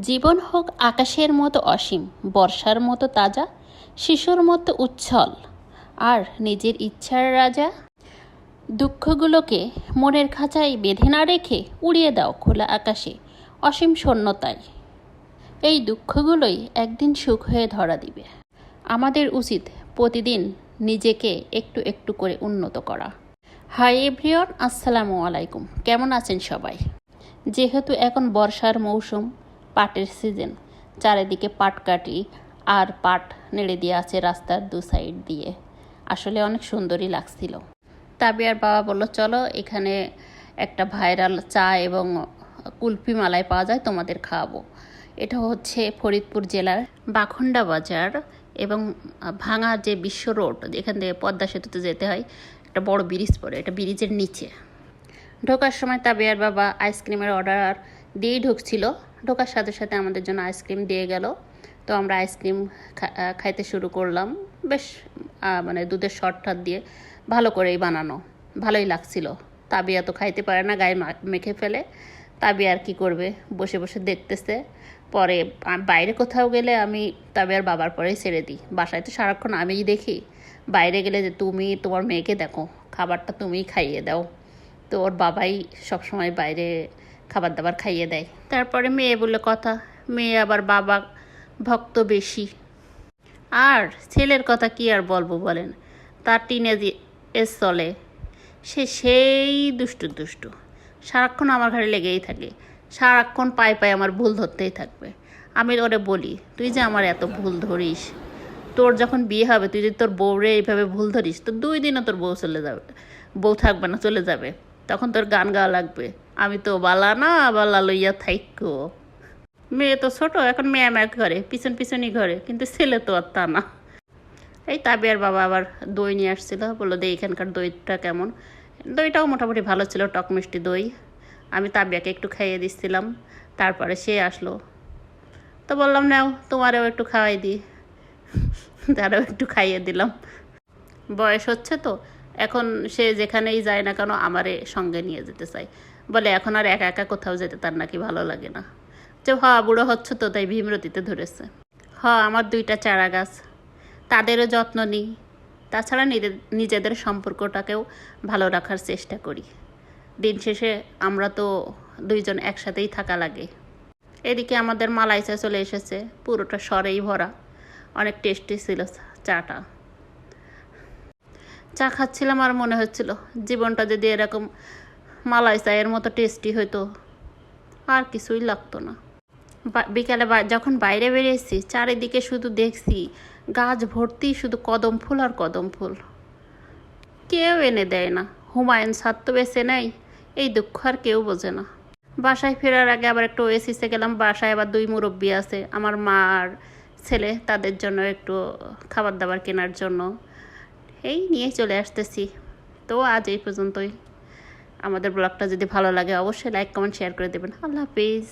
জীবন হোক আকাশের মতো অসীম, বর্ষার মতো তাজা, শিশুর মতো উচ্ছল। আর নিজের ইচ্ছার রাজা? দুঃখগুলোকে মনের খাঁচায় বেঁধে না রেখে উড়িয়ে দাও খোলা আকাশে, অসীম শূন্যতায়। এই দুঃখগুলোই একদিন সুখ হয়ে ধরা দিবে। আমাদের উচিত প্রতিদিন নিজেকে একটু একটু করে উন্নত করা। হাই এভরিওয়ান, আসসালামু আলাইকুম। কেমন আছেন সবাই? যেহেতু এখন বর্ষার মৌসুম পাটের সিজন চারিদিকে পাট কাটি আর পাট নেড়ে দিয়ে আছে রাস্তার দু সাইড দিয়ে। আসলে অনেক সুন্দরই লাগছিল। তাবিয়ার বাবা বলল, চলো, এখানে একটা ভাইরাল চা এবং কুলফি মালাই পাওয়া যায়, তোমাদের খাওয়াবো। এটা হচ্ছে ফরিদপুর জেলার বাখন্ডা বাজার এবং ভাঙা যে বিশ্ব রোড এখান থেকে পদ্মা সেতুতে যেতে হয়, একটা বড় ব্রিজ পড়ে, এটা ব্রিজের নিচে। ঢোকার সময় তাবিয়ার বাবা আইসক্রিমের অর্ডার দিয়েই ঢুকছিল। ঢোকার সাথে সাথে আমাদের জন্য আইসক্রিম দিয়ে গেল। তো আমরা আইসক্রিম খাইতে শুরু করলাম। বেশ মানে দুধের শর্ট ঠট দিয়ে ভালো করেই বানানো। ভালোই লাগছিল। তাবিয়া তো খাইতে পারে না, গায়ে মেখে ফেলে। তাবিয়া আর কি করবে? বসে বসে দেখতেছে। পরে বাইরে কোথাও গেলে আমি তাবিয়ার বাবার পরেই ছেড়ে দিই। বাসায় তো সারাক্ষণ আমিই দেখি। বাইরে গেলে যে তুমি তোমার মেয়েকে দেখো, খাবারটা তুমিই খাইয়ে দাও। তো ওর বাবাই সবসময় বাইরে খাবার দাবার খাইয়ে দেয়। তারপরে মেয়ে বলে কথা, মেয়ে আবার বাবা ভক্ত বেশি। আর ছেলের কথা কি আর বলব বলেন? তার টিনেজ এস চলে। সে সেই দুষ্টু দুষ্টু। সারাক্ষণ আমার ঘরে লেগেই থাকে। সারাক্ষণ পায়ে পায়ে আমার ভুল ধরতেই থাকবে। আমি ওরে বলি, তুই যে আমার এত ভুল ধরিস। তোর যখন বিয়ে হবে, তুই যদি তোর বউরে এইভাবে ভুল ধরিস, তো দুই দিনও তোর বউ চলে যাবে, বউ থাকবে না, চলে যাবে। তখন তোর গান গাওয়া লাগবে। আমি তো বালা না, বালা লইয়া থাইকো। মেয়ে তো ছোট, এখন মেয়ে ম্যাক ঘরে, পিছন পিছনই ঘরে, কিন্তু ছেলে তো আর তা না। এই তাবিয়ার বাবা আবার দই নিয়ে আসছিল, বলল দে এখানকার দইটা কেমন। দইটাও মোটামুটি ভালো ছিল, টক মিষ্টি দই। আমি তাবিয়াকে একটু খাইয়ে দিচ্ছিলাম, তারপরে সে আসলো। তো বললাম, নাও, তোমারও একটু খাওয়াই দিই তারও একটু খাইয়ে দিলাম। বয়স হচ্ছে তো এখন সে যেখানেই যায় না কেন আমারে সঙ্গে নিয়ে যেতে চাই বলে, এখন আর একা একা কোথাও যেতে তার নাকি ভালো লাগে না। যে, হ, বুড়ো হচ্ছ তো, তাই ভীমরতিতে ধরেছে। হ, আমার দুইটা চারা গাছ, তাদেরও যত্ন নিই। তাছাড়া নিজে- নিজেদের সম্পর্কটাকেও ভালো রাখার চেষ্টা করি। দিন শেষে আমরা তো দুইজন একসাথেই থাকা লাগে। এদিকে আমাদের মালাই চা চলে এসেছে, পুরোটা সরেই ভরা। অনেক টেস্টি ছিল চাটা। চা খাচ্ছিলাম আর মনে হচ্ছিল জীবনটা যদি এরকম মালাই চায়ের মতো টেস্টি হতো আর কিছুই লাগতো না। বিকালে যখন বাইরে বেরিয়েছি চারিদিকে শুধু দেখছি গাছ ভর্তি, শুধু কদম ফুল আর কদম ফুল। কেউ এনে দেয় না, হুমায়ুন সার তো বেছে নেয়, এই দুঃখ আর কেউ বোঝে না। বাসায় ফেরার আগে আবার একটু ওয়েসিসে গেলাম, বাসায় আবার দুই মুরব্বী আছে, আমার মা আর ছেলে, তাদের জন্য একটু খাবার দাবার কেনার জন্য। এই নিয়ে চলে আসতেছি। তো আজ এই পর্যন্তই। আমাদের ব্লগটা যদি ভালো লাগে, অবশ্যই লাইক কমেন্ট শেয়ার করে দেবেন। আল্লাহ হাফিজ।